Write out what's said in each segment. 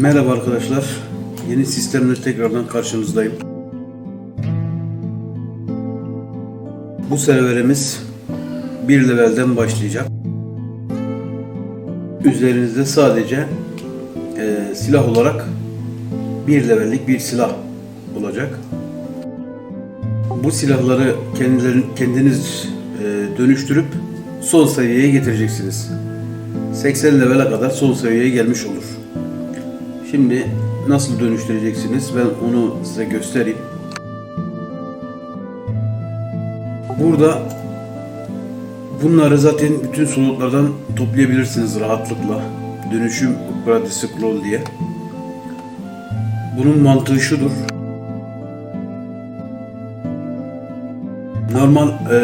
Merhaba arkadaşlar. Yeni sistemle tekrardan karşınızdayım. Bu serverimiz bir levelden başlayacak. Üzerinizde sadece e, silah olarak bir levellik bir silah olacak. Bu silahları kendilerin, kendiniz e, dönüştürüp son seviyeye getireceksiniz. 80 levele kadar son seviyeye gelmiş olur. Şimdi nasıl dönüştüreceksiniz ben onu size göstereyim. Burada bunları zaten bütün slotlardan toplayabilirsiniz rahatlıkla. Dönüşüm Scroll diye. Bunun mantığı şudur. Normal e,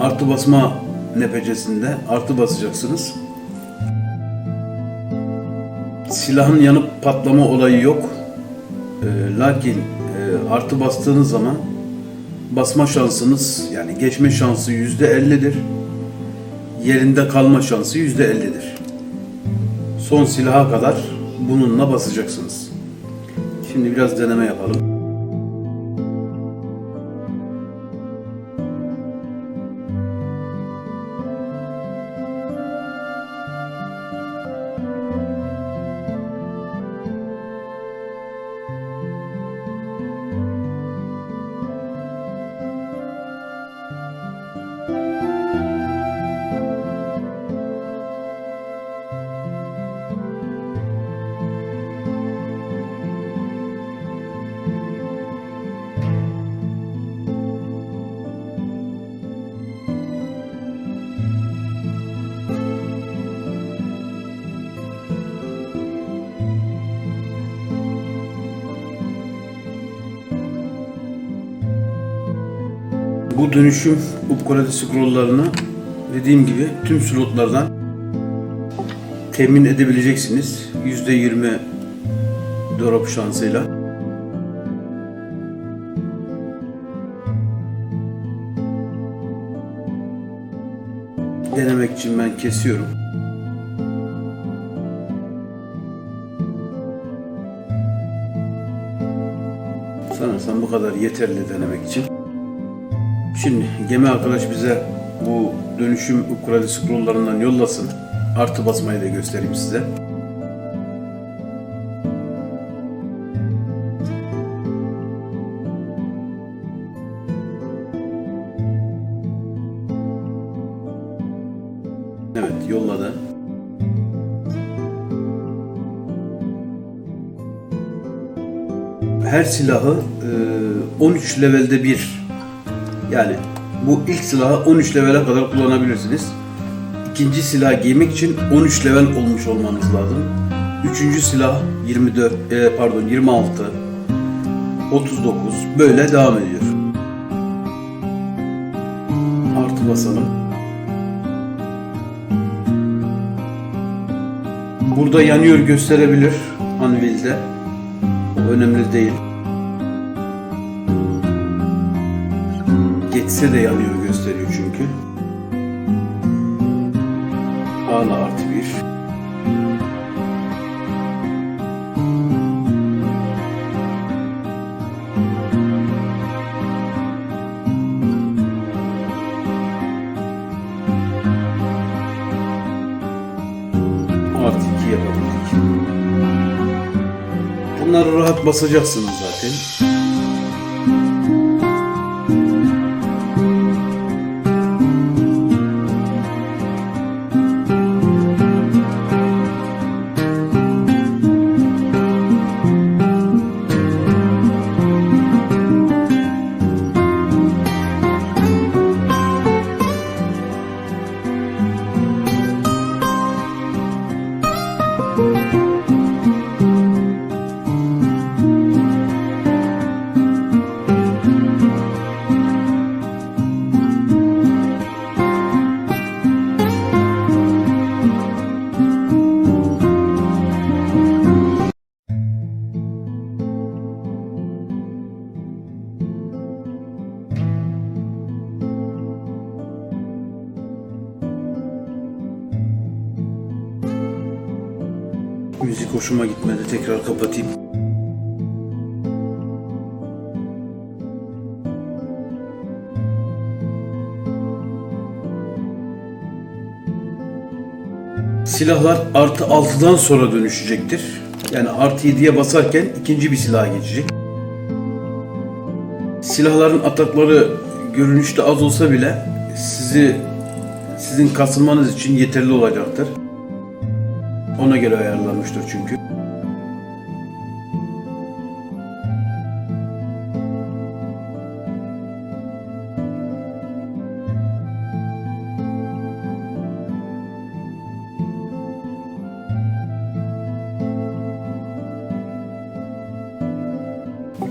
artı basma nepecesinde artı basacaksınız. Silahın yanıp patlama olayı yok. E, lakin e, artı bastığınız zaman basma şansınız yani geçme şansı yüzde ellidir. Yerinde kalma şansı yüzde ellidir. Son silaha kadar bununla basacaksınız. Şimdi biraz deneme yapalım. Bu dönüşüm upgrade scrolllarını dediğim gibi tüm slotlardan temin edebileceksiniz. %20 drop şansıyla. Denemek için ben kesiyorum. Sanırsam bu kadar yeterli denemek için. Şimdi gemi arkadaş bize bu dönüşüm upgrade scrolllarından yollasın. Artı basmayı da göstereyim size. Evet yolladı. Her silahı e, 13 levelde bir yani bu ilk silahı 13 levele kadar kullanabilirsiniz. İkinci silah giymek için 13 level olmuş olmanız lazım. Üçüncü silah 24, e, pardon 26, 39 böyle devam ediyor. Artı basalım. Burada yanıyor gösterebilir Anvil'de. O önemli değil. Geçse de yanıyor gösteriyor çünkü. Hala artı bir. Artı iki yapabildik. Bunları rahat basacaksınız zaten. Silahlar artı 6'dan sonra dönüşecektir. Yani artı 7'ye basarken ikinci bir silaha geçecek. Silahların atakları görünüşte az olsa bile sizi sizin kasılmanız için yeterli olacaktır. Ona göre ayarlanmıştır çünkü.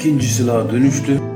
İkinci silaha dönüştü.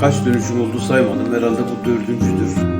Kaç dönüşüm oldu saymadım. Herhalde bu dördüncüdür.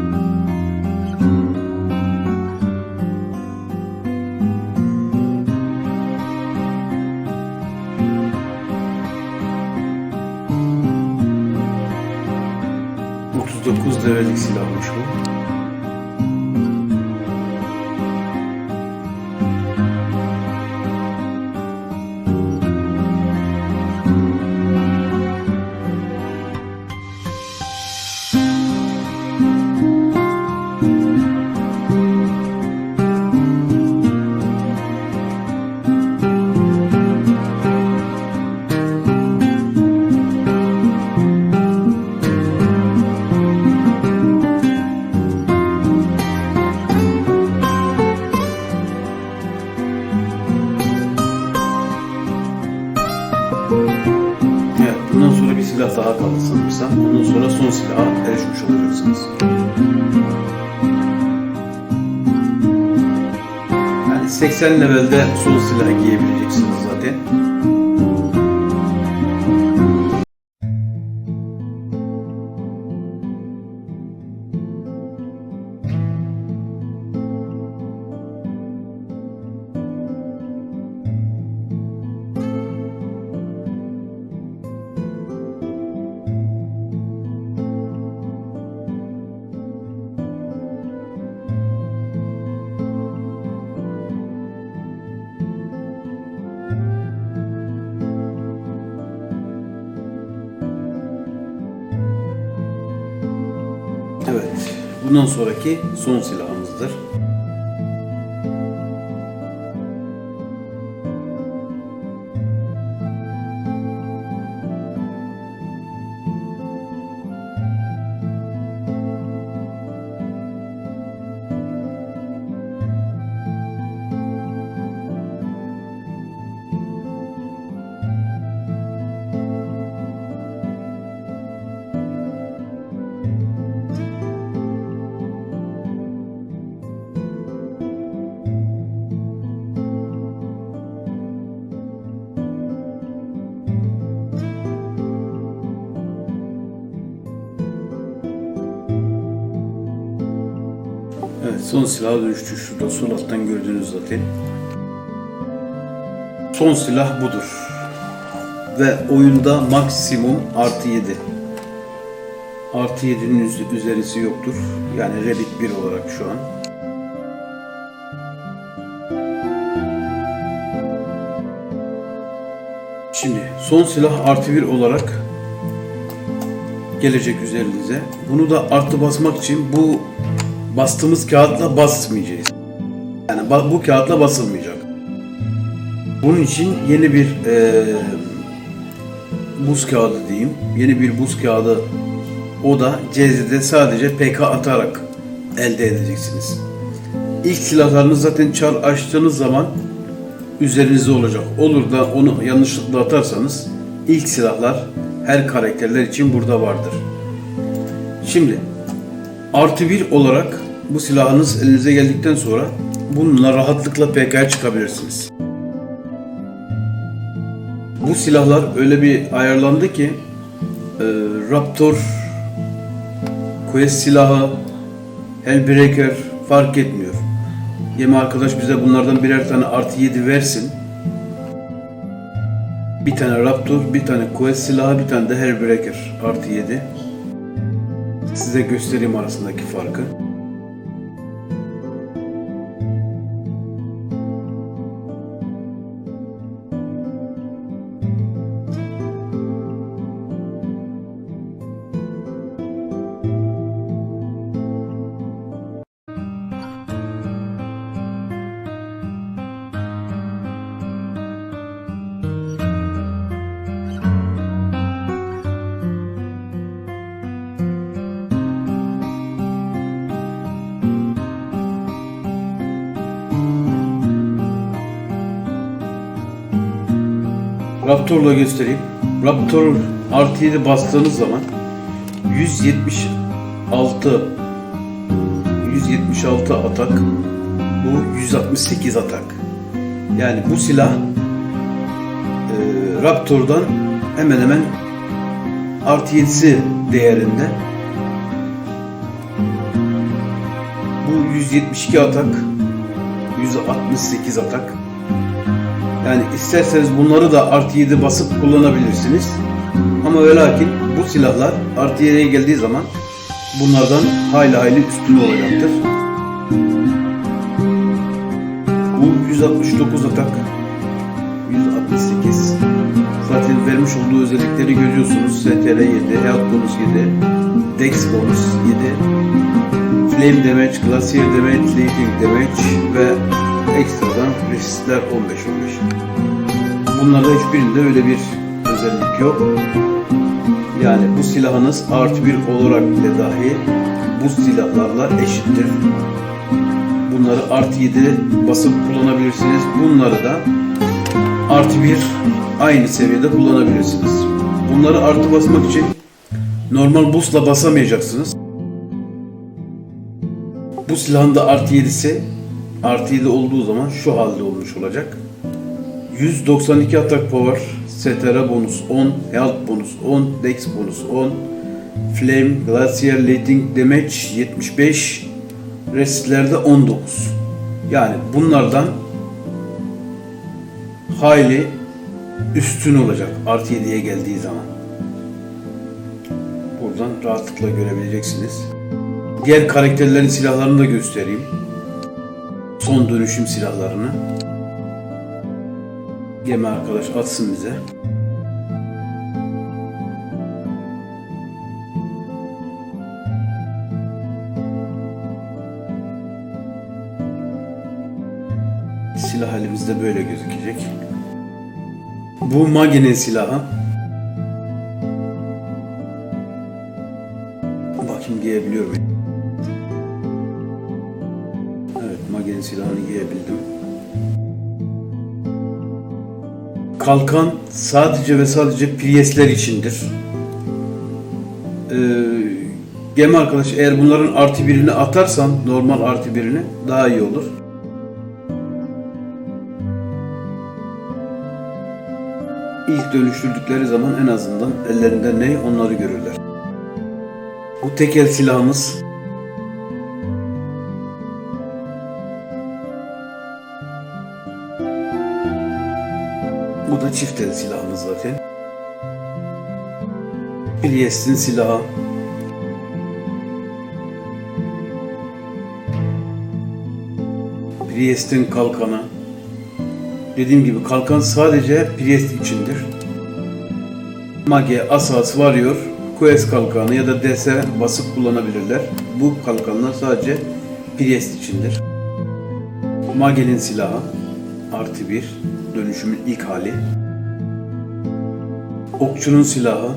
80 levelde son silah giyebileceksiniz zaten. Bundan sonraki son silahımızdır. Son silaha dönüştü. Şurada sol alttan gördüğünüz zaten. Son silah budur. Ve oyunda maksimum artı 7. Artı 7'nin üz- üzerisi yoktur. Yani Revit 1 olarak şu an. Şimdi son silah artı 1 olarak gelecek üzerinize. Bunu da artı basmak için bu bastığımız kağıtla basmayacağız. Yani bu kağıtla basılmayacak. Bunun için yeni bir eee, buz kağıdı diyeyim. Yeni bir buz kağıdı o da CZ'de sadece PK atarak elde edeceksiniz. İlk silahlarınız zaten çar açtığınız zaman üzerinizde olacak. Olur da onu yanlışlıkla atarsanız ilk silahlar her karakterler için burada vardır. Şimdi artı bir olarak bu silahınız elinize geldikten sonra bununla rahatlıkla PK'ya çıkabilirsiniz. Bu silahlar öyle bir ayarlandı ki e, Raptor, Quest silahı, Hellbreaker fark etmiyor. Yeme arkadaş bize bunlardan birer tane artı 7 versin. Bir tane Raptor, bir tane Quest silahı, bir tane de Hellbreaker artı 7. Size göstereyim arasındaki farkı. Raptor'la göstereyim. Raptor artı 7 bastığınız zaman 176 176 atak bu 168 atak. Yani bu silah e, Raptor'dan hemen hemen artı 7'si değerinde. Bu 172 atak 168 atak. Yani isterseniz bunları da artı 7 basıp kullanabilirsiniz. Ama ve lakin bu silahlar artı 7'ye geldiği zaman bunlardan hayli hayli üstün olacaktır. Bu 169 atak, 168. Zaten vermiş olduğu özellikleri görüyorsunuz. STR 7, Health bonus 7, Dex bonus 7, Flame damage, Glacier damage, Leading damage ve ekstradan resistler 15-15. Bunlarda hiçbirinde öyle bir özellik yok. Yani bu silahınız artı bir olarak bile dahi bu silahlarla eşittir. Bunları artı 7 basıp kullanabilirsiniz. Bunları da artı bir aynı seviyede kullanabilirsiniz. Bunları artı basmak için normal boostla basamayacaksınız. Bu silahın da artı 7'si artı 7 olduğu zaman şu halde olmuş olacak. 192 atak power, STR bonus 10, health bonus 10, dex bonus 10, flame, glacier, leading damage 75, restlerde 19. Yani bunlardan hayli üstün olacak artı 7'ye geldiği zaman. Buradan rahatlıkla görebileceksiniz. Diğer karakterlerin silahlarını da göstereyim. Son dönüşüm silahlarını gemi arkadaş atsın bize. Silah elimizde böyle gözükecek. Bu Magi'nin silahı. Kalkan sadece ve sadece Priestler içindir. Ee, gemi arkadaş eğer bunların artı birini atarsan normal artı birini daha iyi olur. İlk dönüştürdükleri zaman en azından ellerinde ne onları görürler. Bu tekel silahımız da çift el silahımız zaten. Priest'in silahı. Priest'in kalkanı. Dediğim gibi kalkan sadece Priest içindir. Mage, Asas, Warrior, Quest kalkanı ya da DS basıp kullanabilirler. Bu kalkanlar sadece Priest içindir. Mage'nin silahı artı bir dönüşümün ilk hali. Okçunun silahı.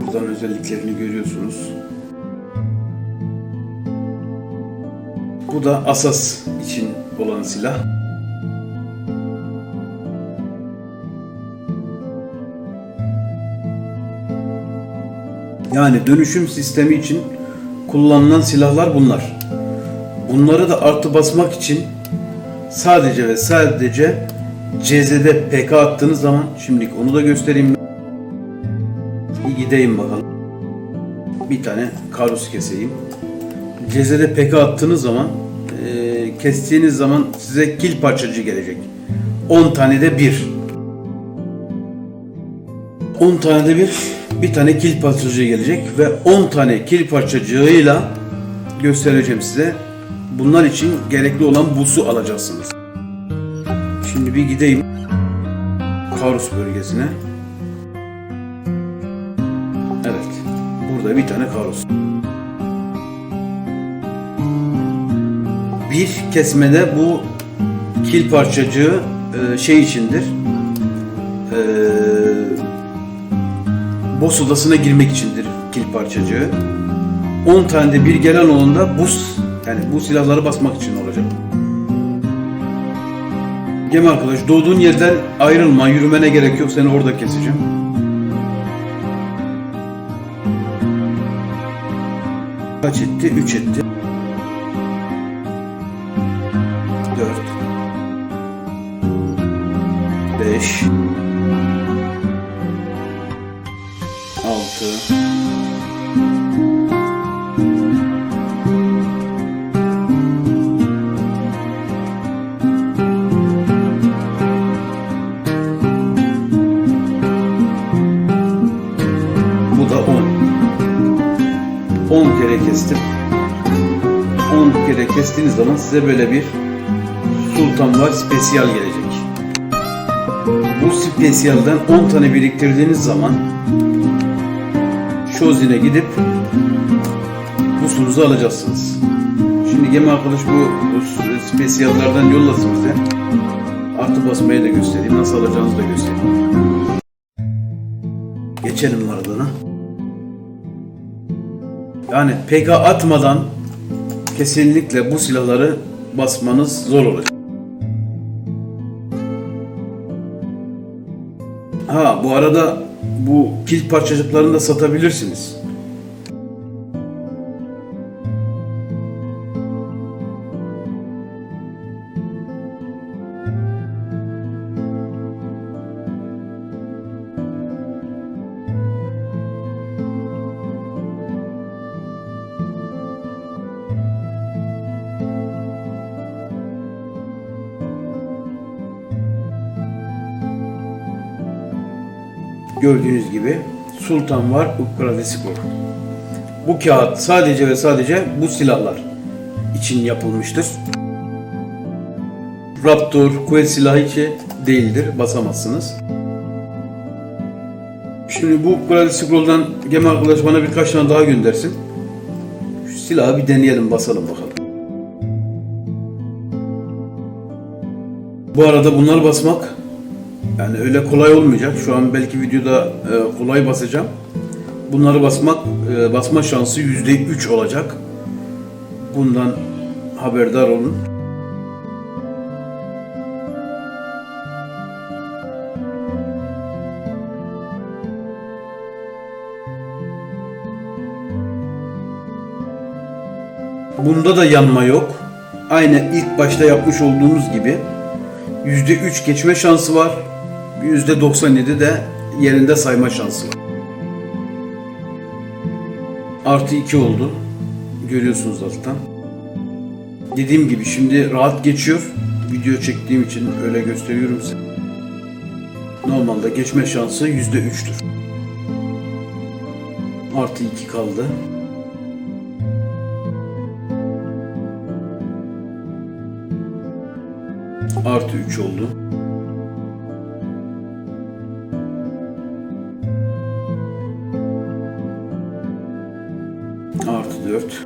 Buradan özelliklerini görüyorsunuz. Bu da Asas için olan silah. Yani dönüşüm sistemi için kullanılan silahlar bunlar. Bunları da artı basmak için sadece ve sadece CZ'de PK attığınız zaman şimdilik onu da göstereyim. Bir gideyim bakalım. Bir tane karus keseyim. CZ'de PK attığınız zaman e, kestiğiniz zaman size kil parçacı gelecek. 10 tane de bir. 10 tane de bir bir tane kil parçacığı gelecek ve 10 tane kil parçacığıyla göstereceğim size. Bunlar için gerekli olan busu alacaksınız. Şimdi bir gideyim Karus bölgesine. Evet. Burada bir tane Karus. Bir kesmede bu kil parçacığı e, şey içindir. E, boss odasına girmek içindir kil parçacığı. 10 tane de bir gelen olanda buz yani bu silahları basmak için olacak. Gemi arkadaş doğduğun yerden ayrılma, yürümene gerek yok seni orada keseceğim. Kaç etti? 3 etti. 4 5 6 kestiğiniz zaman size böyle bir sultan var spesiyal gelecek. Bu spesiyalden 10 tane biriktirdiğiniz zaman Şozin'e gidip busunuzu alacaksınız. Şimdi gemi arkadaş bu, bu spesiyallardan yollasın bize. Artı basmayı da göstereyim. Nasıl alacağınızı da göstereyim. Geçelim Maradona. Yani PK atmadan kesinlikle bu silahları basmanız zor olacak. Ha bu arada bu kil parçacıklarını da satabilirsiniz. Sultan var, Ukra ve Skor. Bu kağıt sadece ve sadece bu silahlar için yapılmıştır. Raptor, kuvvet silahı için değildir, basamazsınız. Şimdi bu Ukra ve gemi arkadaş bana birkaç tane daha göndersin. Şu silahı bir deneyelim, basalım bakalım. Bu arada bunlar basmak yani öyle kolay olmayacak. Şu an belki videoda e, kolay basacağım. Bunları basmak e, basma şansı yüzde üç olacak. Bundan haberdar olun. Bunda da yanma yok. Aynı ilk başta yapmış olduğumuz gibi %3 geçme şansı var. %97 de yerinde sayma şansı var. Artı 2 oldu. Görüyorsunuz alttan. Dediğim gibi şimdi rahat geçiyor. Video çektiğim için öyle gösteriyorum size. Normalde geçme şansı %3'tür. Artı 2 kaldı. Artı 3 oldu. 34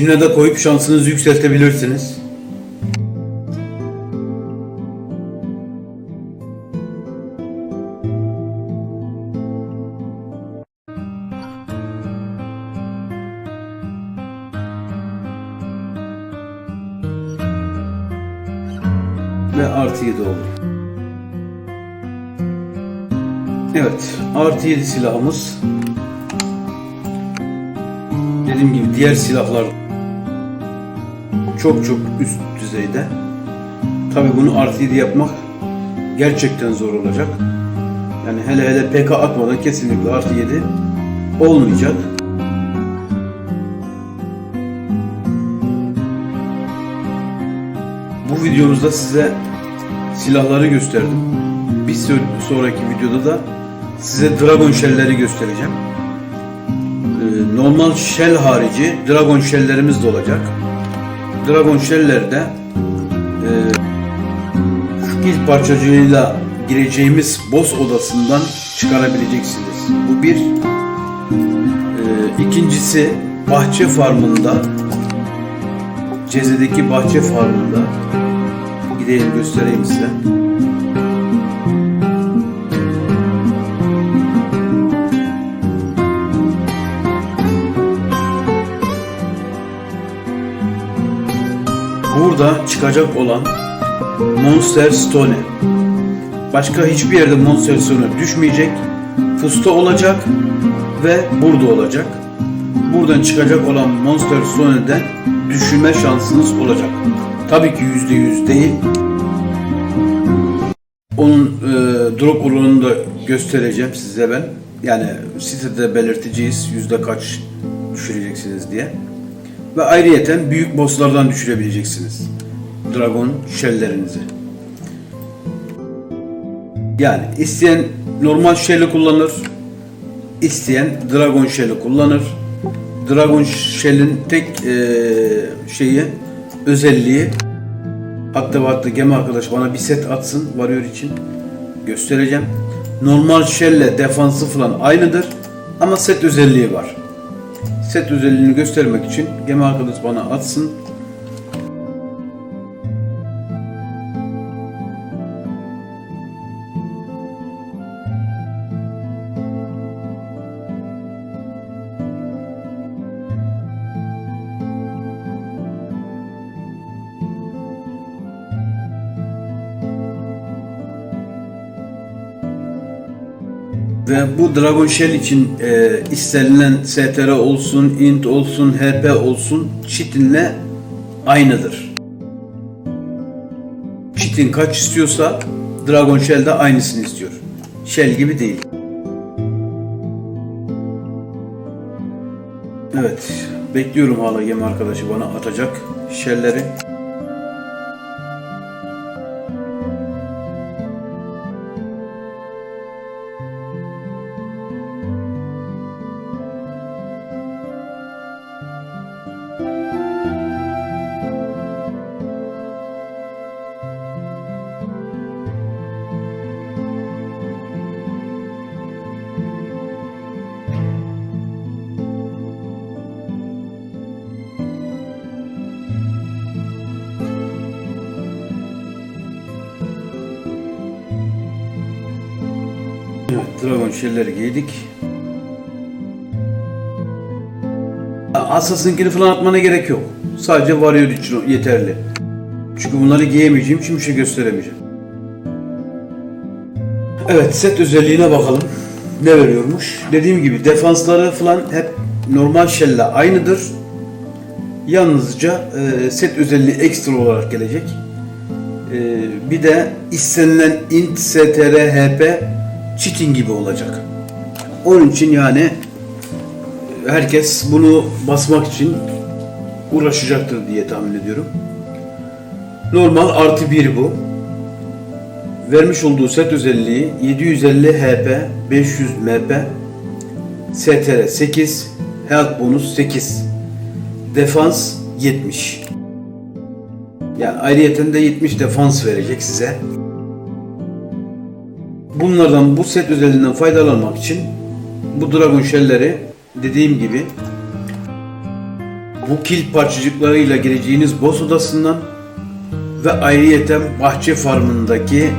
Yine de koyup şansınızı yükseltebilirsiniz. Ve artı 7 olur. Evet, artı 7 silahımız dediğim gibi diğer silahlar çok çok üst düzeyde. Tabi bunu artı 7 yapmak gerçekten zor olacak. Yani hele hele PK atmadan kesinlikle artı 7 olmayacak. Bu videomuzda size silahları gösterdim. Bir sonraki videoda da size Dragon Shell'leri göstereceğim. Ee, normal shell harici dragon shell'lerimiz de olacak. Dragon shell'lerde e, kill parçacığıyla gireceğimiz boss odasından çıkarabileceksiniz. Bu bir. Ee, ikincisi bahçe farmında Ceze'deki bahçe farmında gideyim göstereyim size. Burada çıkacak olan Monster Stone. Başka hiçbir yerde Monster Stone düşmeyecek. Fusta olacak ve burada olacak. Buradan çıkacak olan Monster Stone'den düşürme şansınız olacak. Tabii ki yüzde yüz değil. Onun e, drop oranını da göstereceğim size ben. Yani sitede belirteceğiz yüzde kaç düşüreceksiniz diye. Ve ayrıyeten büyük bosslardan düşürebileceksiniz. Dragon shell'lerinizi. Yani isteyen normal shell'i kullanır. isteyen Dragon shell'i kullanır. Dragon shell'in tek eee, şeyi özelliği hatta hatta gemi arkadaş bana bir set atsın varıyor için göstereceğim. Normal shell'le defansı falan aynıdır ama set özelliği var set özelliğini göstermek için gemi arkadaş bana atsın. Bu Dragon Shell için e, istenilen STR olsun, int olsun, HP olsun cheat'inle aynıdır. Cheat'in kaç istiyorsa Dragon Shell de aynısını istiyor. Shell gibi değil. Evet, bekliyorum hala gemi arkadaşı bana atacak. şelleri. Şelleri giydik. Asasınkini falan atmana gerek yok. Sadece varıyor için yeterli. Çünkü bunları giyemeyeceğim bir şey gösteremeyeceğim. Evet set özelliğine bakalım. Ne veriyormuş? Dediğim gibi defansları falan hep normal shell'le aynıdır. Yalnızca e, set özelliği ekstra olarak gelecek. E, bir de istenilen int str hp cheating gibi olacak. Onun için yani herkes bunu basmak için uğraşacaktır diye tahmin ediyorum. Normal artı 1 bu. Vermiş olduğu set özelliği 750 HP, 500 MP, STR 8, Health bonus 8, Defans 70. Yani ayrıyeten de 70 defans verecek size. Bunlardan bu set özelliğinden faydalanmak için bu Dragon Shell'leri dediğim gibi bu kil parçacıklarıyla gireceğiniz boss odasından ve ayrıyeten bahçe farmındaki e,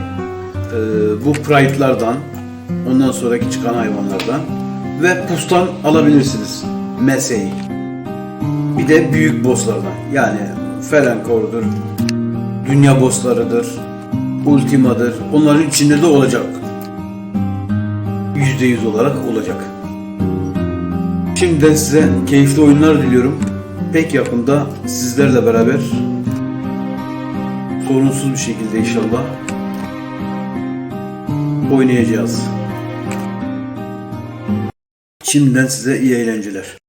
bu pride'lardan ondan sonraki çıkan hayvanlardan ve pustan alabilirsiniz meseyi. Bir de büyük bosslardan yani Felencor'dur, dünya bosslarıdır, Ultima'dır. Onların içinde de olacak. %100 olarak olacak. Şimdiden size keyifli oyunlar diliyorum. Pek yakında sizlerle beraber sorunsuz bir şekilde inşallah oynayacağız. Şimdiden size iyi eğlenceler.